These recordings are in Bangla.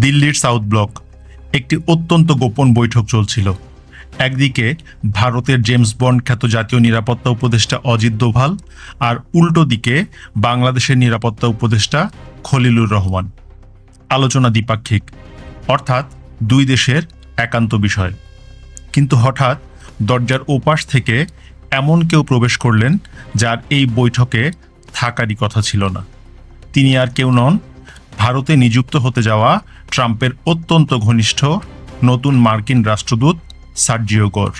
দিল্লির সাউথ ব্লক একটি অত্যন্ত গোপন বৈঠক চলছিল। একদিকে ভারতের জেমস বন্ড খ্যাত জাতীয় নিরাপত্তা উপদেষ্টা অজিত দোভাল আর উল্টো দিকে বাংলাদেশের নিরাপত্তা উপদেষ্টা খলিলুর রহমান। আলোচনা দ্বিপাক্ষিক, অর্থাৎ দুই দেশের একান্ত বিষয়। কিন্তু হঠাৎ দরজার ওপাশ থেকে এমন কেউ প্রবেশ করলেন যার এই বৈঠকে থাকারই কথা ছিল না। তিনি আর কেউ নন ভারতে নিযুক্ত হতে যাওয়া ট্রাম্পের অত্যন্ত ঘনিষ্ঠ নতুন মার্কিন রাষ্ট্রদূত সার্জিও গোর।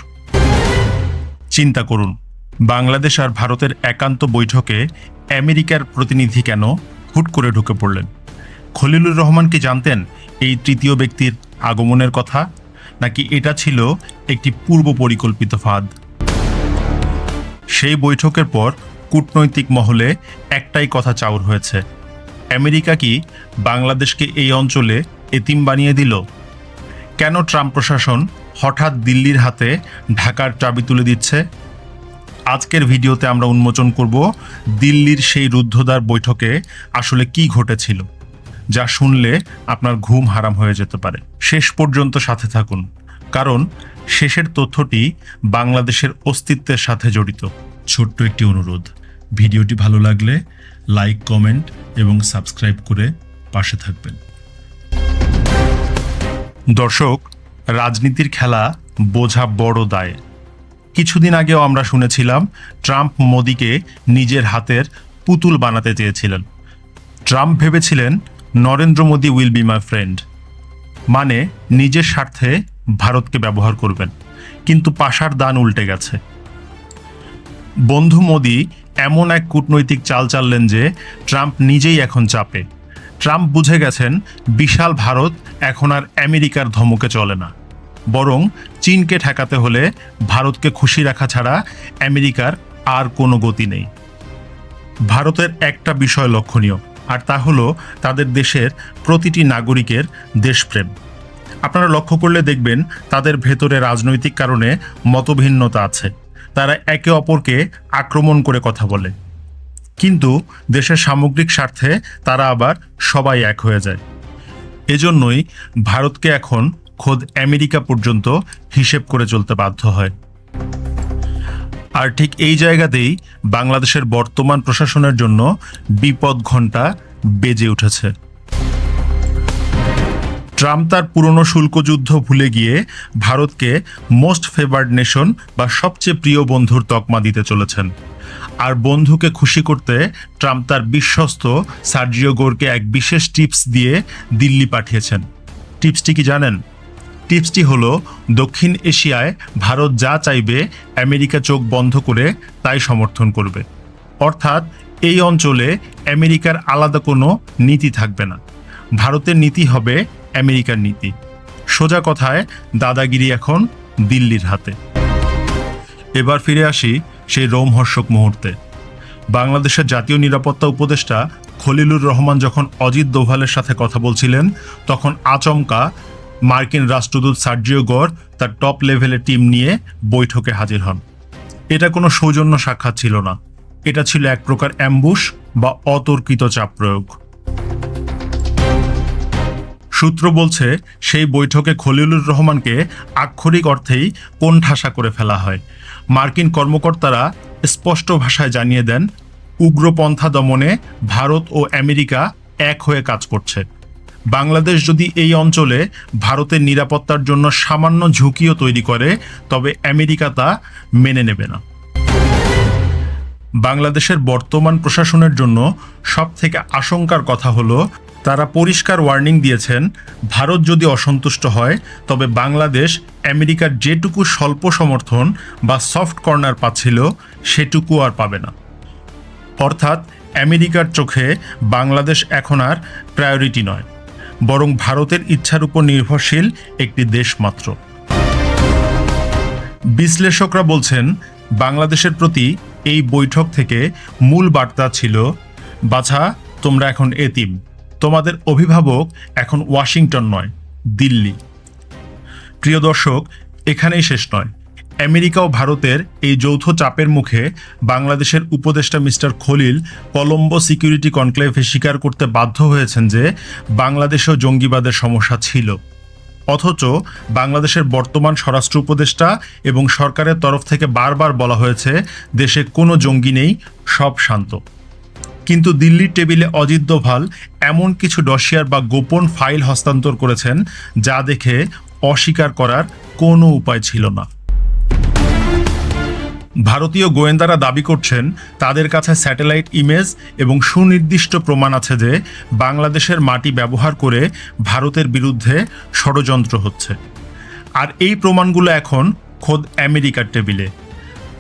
চিন্তা করুন, বাংলাদেশ আর ভারতের একান্ত বৈঠকে আমেরিকার প্রতিনিধি কেন হুট করে ঢুকে পড়লেন? খলিলুর রহমান কি জানতেন এই তৃতীয় ব্যক্তির আগমনের কথা? নাকি এটা ছিল একটি পূর্ব পরিকল্পিত ফাঁদ? সেই বৈঠকের পর কূটনৈতিক মহলে একটাই কথা চাউর হয়েছে আমেরিকা কি বাংলাদেশকে এই অঞ্চলে এতিম বানিয়ে দিল? কেন ট্রাম্প প্রশাসন হঠাৎ দিল্লির হাতে ঢাকার চাবি তুলে দিচ্ছে? আজকের ভিডিওতে আমরা উন্মোচন করব দিল্লির সেই রুদ্ধদ্বার বৈঠকে আসলে কি ঘটেছিল, যা শুনলে আপনার ঘুম হারাম হয়ে যেতে পারে। শেষ পর্যন্ত সাথে থাকুন, কারণ শেষের তথ্যটি বাংলাদেশের অস্তিত্বের সাথে জড়িত। ছোট্ট একটি অনুরোধ, ভিডিওটি ভালো লাগলে লাইক কমেন্ট এবং সাবস্ক্রাইব করে পাশে থাকবেন। দর্শক, রাজনীতির খেলা বোঝা বড় দায়। কিছুদিন আগেও আমরা শুনেছিলাম, ট্রাম্প মোদিকে নিজের হাতের পুতুল বানাতে চেয়েছিলেন। ট্রাম্প ভেবেছিলেন, Narendra Modi will be my friend মানে নিজের স্বার্থে ভারতকে ব্যবহার করবেন। কিন্তু পাশার দান উল্টে গেছে। বন্ধু মোদি এমন এক কূটনৈতিক চাল চাললেন যে ট্রাম্প নিজেই এখন চাপে। ট্রাম্প বুঝে গেছেন, বিশাল ভারত এখন আর আমেরিকার ধমকে চলে না। বরং চীনকে ঠেকাতে হলে ভারতকে খুশি রাখা ছাড়া আমেরিকার আর কোনো গতি নেই। ভারতের একটা বিষয় লক্ষণীয়, আর তা হলো তাদের দেশের প্রতিটি নাগরিকের দেশপ্রেম। আপনারা লক্ষ্য করলে দেখবেন তাদের ভেতরে রাজনৈতিক কারণে মতভিন্নতা আছে। তারা একে অপরকে আক্রমণ করে কথা বলে। কিন্তু দেশের সামগ্রিক স্বার্থে তারা আবার সবাই এক হয়ে যায়। এজন্যই ভারতকে এখন খোদ আমেরিকা পর্যন্ত হিসেব করে চলতে বাধ্য হয়। আর ঠিক এই জায়গাতেই বাংলাদেশের বর্তমান প্রশাসনের জন্য বিপদ ঘণ্টা বেজে উঠেছে। ট্রাম্প তার পুরনো শুল্কযুদ্ধ ভুলে গিয়ে ভারতকে মোস্ট ফেভার্ড নেশন বা সবচেয়ে প্রিয় বন্ধুর তকমা দিতে চলেছেন। আর বন্ধুকে খুশি করতে ট্রাম্প তার বিশ্বস্ত সার্জিও গোরকে এক বিশেষ টিপস দিয়ে দিল্লি পাঠিয়েছেন। টিপসটি কি জানেন? টিপসটি হল, দক্ষিণ এশিয়ায় ভারত যা চাইবে, আমেরিকা চোখ বন্ধ করে তাই সমর্থন করবে। অর্থাৎ এই অঞ্চলে আমেরিকার আলাদা কোনো নীতি থাকবে না। ভারতের নীতি হবে আমেরিকার নীতি। সোজা কথায়, দাদাগিরি এখন দিল্লির হাতে। এবার ফিরে আসি সেই রোমহর্ষক মুহূর্তে। বাংলাদেশের জাতীয় নিরাপত্তা উপদেষ্টা খলিলুর রহমান যখন অজিত দোভালের সাথে কথা বলছিলেন, তখন আচমকা মার্কিন রাষ্ট্রদূত সার্জিও গড় তার টপ লেভেলের টিম নিয়ে বৈঠকে হাজির হন। এটা কোনো সৌজন্য সাক্ষাৎ ছিল না। এটা ছিল এক প্রকার অ্যাম্বুশ বা অতর্কিত চাপ প্রয়োগ। সূত্র বলছে, সেই বৈঠকে খলিলুর রহমানকে আক্ষরিক অর্থেই কোণঠাসা করে ফেলা হয়। মার্কিন কর্মকর্তারা স্পষ্ট ভাষায় জানিয়ে দেন, উগ্রপন্থা দমনে ভারত ও আমেরিকা এক হয়ে কাজ করছে। বাংলাদেশ যদি এই অঞ্চলে ভারতের নিরাপত্তার জন্য সামান্য ঝুঁকিও তৈরি করে, তবে আমেরিকা তা মেনে নেবে না। বাংলাদেশের বর্তমান প্রশাসনের জন্য সবথেকে আশঙ্কার কথা হলো তারা পরিষ্কার ওয়ার্নিং দিয়েছেন, ভারত যদি অসন্তুষ্ট হয়, তবে বাংলাদেশ আমেরিকার যেটুকু স্বল্প সমর্থন বা সফট কর্নার পাচ্ছিল, সেটুকু আর পাবে না। অর্থাৎ আমেরিকার চোখে বাংলাদেশ এখন আর প্রায়োরিটি নয়, বরং ভারতের ইচ্ছার উপর নির্ভরশীল একটি দেশ মাত্র। বিশ্লেষকরা বলছেন, বাংলাদেশের প্রতি এই বৈঠক থেকে মূল বার্তা ছিল, বাছা, তোমরা এখন এতিম। তোমাদের অভিভাবক এখন ওয়াশিংটন নয়, দিল্লি। প্রিয় দর্শক, এখানেই শেষ নয়। আমেরিকা ও ভারতের এই যৌথ চাপের মুখে বাংলাদেশের উপদেষ্টা মিস্টার খলিল কলম্বো সিকিউরিটি কনক্লেভে স্বীকার করতে বাধ্য হয়েছেন যে বাংলাদেশেও জঙ্গিবাদের সমস্যা ছিল। অথচ বাংলাদেশের বর্তমান স্বরাষ্ট্র উপদেষ্টা এবং সরকারের তরফ থেকে বারবার বলা হয়েছে, দেশে কোনো জঙ্গি নেই, সব শান্ত। কিন্তু দিল্লির টেবিলে অজিত দোভাল এমন কিছু ডসিয়ার বা গোপন ফাইল হস্তান্তর করেছেন যা দেখে অস্বীকার করার কোনো উপায় ছিল না। ভারতীয় গোয়েন্দারা দাবি করছেন তাদের কাছে স্যাটেলাইট ইমেজ এবং সুনির্দিষ্ট প্রমাণ আছে যে বাংলাদেশের মাটি ব্যবহার করে ভারতের বিরুদ্ধে ষড়যন্ত্র হচ্ছে। আর এই প্রমাণগুলো এখন খোদ আমেরিকার টেবিলে।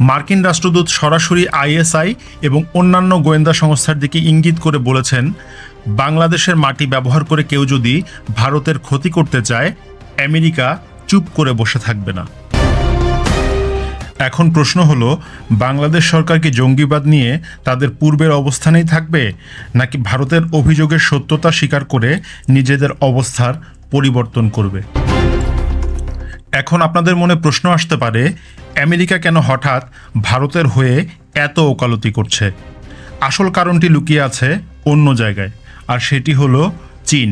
মার্কিন রাষ্ট্রদূত সরাসরি আইএসআই এবং অন্যান্য গোয়েন্দা সংস্থার দিকে ইঙ্গিত করে বলেছেন, বাংলাদেশের মাটি ব্যবহার করে কেউ যদি ভারতের ক্ষতি করতে চায়, আমেরিকা চুপ করে বসে থাকবে না। এখন প্রশ্ন হলো, বাংলাদেশ সরকার কি জঙ্গিবাদ নিয়ে তাদের পূর্বের অবস্থানেই থাকবে, নাকি ভারতের অভিযোগের সত্যতা স্বীকার করে নিজেদের অবস্থার পরিবর্তন করবে? এখন আপনাদের মনে প্রশ্ন আসতে পারে আমেরিকা কেন হঠাৎ ভারতের হয়ে এত ওকালতি করছে? আসল কারণটি লুকিয়ে আছে অন্য জায়গায়, আর সেটি হলো চীন।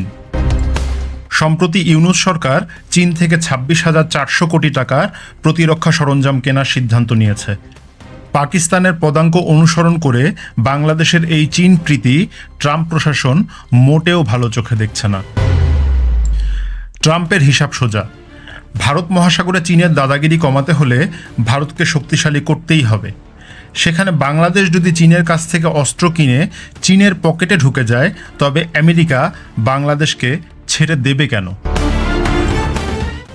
সম্প্রতি ইউনুস সরকার চীন থেকে ছাব্বিশ হাজার চারশো কোটি টাকার প্রতিরক্ষা সরঞ্জাম কেনার সিদ্ধান্ত নিয়েছে। পাকিস্তানের পদাঙ্ক অনুসরণ করে বাংলাদেশের এই চীন প্রীতি ট্রাম্প প্রশাসন মোটেও ভালো চোখে দেখছে না। ট্রাম্পের হিসাব সোজা। ভারত মহাসাগরে চীনের দাদাগিরি কমাতে হলে ভারতকে শক্তিশালী করতেই হবে। সেখানে বাংলাদেশ যদি চীনের কাছ থেকে অস্ত্র কিনে চীনের পকেটে ঢুকে যায়, তবে আমেরিকা বাংলাদেশকে ছেড়ে দেবে কেন?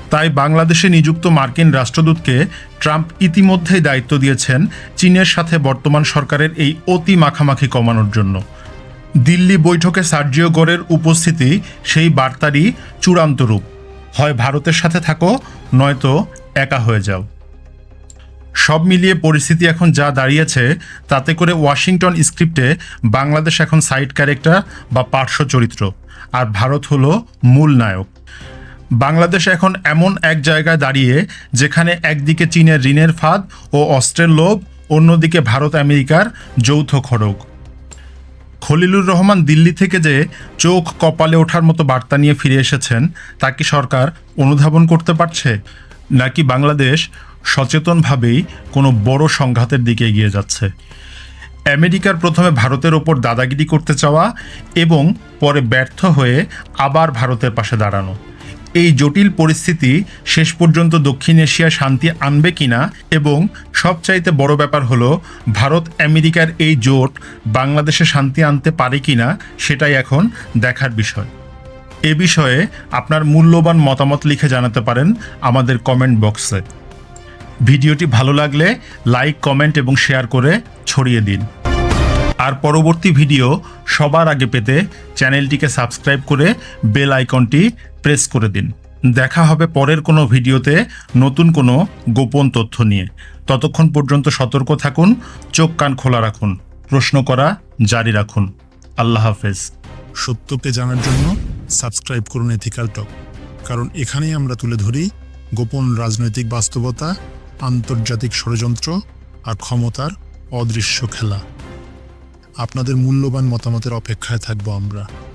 তাই বাংলাদেশে নিযুক্ত মার্কিন রাষ্ট্রদূতকে ট্রাম্প ইতিমধ্যেই দায়িত্ব দিয়েছেন চীনের সাথে বর্তমান সরকারের এই অতি মাখামাখি কমানোর জন্য। দিল্লি বৈঠকে সার্জিও গড়ের উপস্থিতি সেই বার্তারই চূড়ান্ত রূপ। হয় ভারতের সাথে থাকো, নয়তো একা হয়ে যাও। সব মিলিয়ে পরিস্থিতি এখন যা দাঁড়িয়েছে, তাতে করে ওয়াশিংটন স্ক্রিপ্টে বাংলাদেশ এখন সাইড ক্যারেক্টার বা পার্শ্ব চরিত্র, আর ভারত হলো মূল নায়ক। বাংলাদেশ এখন এমন এক জায়গায় দাঁড়িয়ে, যেখানে একদিকে চীনের ঋণের ফাঁদ ও অস্ত্রের লোভ, অন্যদিকে ভারত আমেরিকার যৌথ খড়গ। খলিলুর রহমান দিল্লি থেকে যে চোখ কপালে ওঠার মতো বার্তা নিয়ে ফিরে এসেছেন, তা কি সরকার অনুধাবন করতে পারছে? নাকি বাংলাদেশ সচেতনভাবেই কোনো বড় সংঘাতের দিকে এগিয়ে যাচ্ছে? আমেরিকার প্রথমে ভারতের ওপর দাদাগিরি করতে চাওয়া এবং পরে ব্যর্থ হয়ে আবার ভারতের পাশে দাঁড়ানো। এই জটিল পরিস্থিতি শেষ পর্যন্ত দক্ষিণ এশিয়ায় শান্তি আনবে কিনা এবং সবচাইতে বড় ব্যাপার হলো, ভারত আমেরিকার এই জোট বাংলাদেশে শান্তি আনতে পারে কিনা সেটাই এখন দেখার বিষয়। এ বিষয়ে আপনার মূল্যবান মতামত লিখে জানাতে পারেন আমাদের কমেন্ট বক্সে। ভিডিওটি ভালো লাগলে লাইক, কমেন্ট এবং শেয়ার করে ছড়িয়ে দিন। আর পরবর্তী ভিডিও সবার আগে পেতে চ্যানেলটিকে সাবস্ক্রাইব করে বেল আইকনটি প্রেস করে দিন। দেখা হবে পরের কোনো ভিডিওতে নতুন কোনো গোপন তথ্য নিয়ে। ততক্ষণ পর্যন্ত সতর্ক থাকুন, চোখ কান খোলা রাখুন, প্রশ্ন করা জারি রাখুন। আল্লাহ হাফেজ। সত্যকে জানার জন্য সাবস্ক্রাইব করুন এথিক্যাল টক কারণ এখানেই আমরা তুলে ধরি গোপন রাজনৈতিক বাস্তবতা, আন্তর্জাতিক ষড়যন্ত্র আর ক্ষমতার অদৃশ্য খেলা। আপনাদের মূল্যবান মতামতের অপেক্ষায় থাকব আমরা।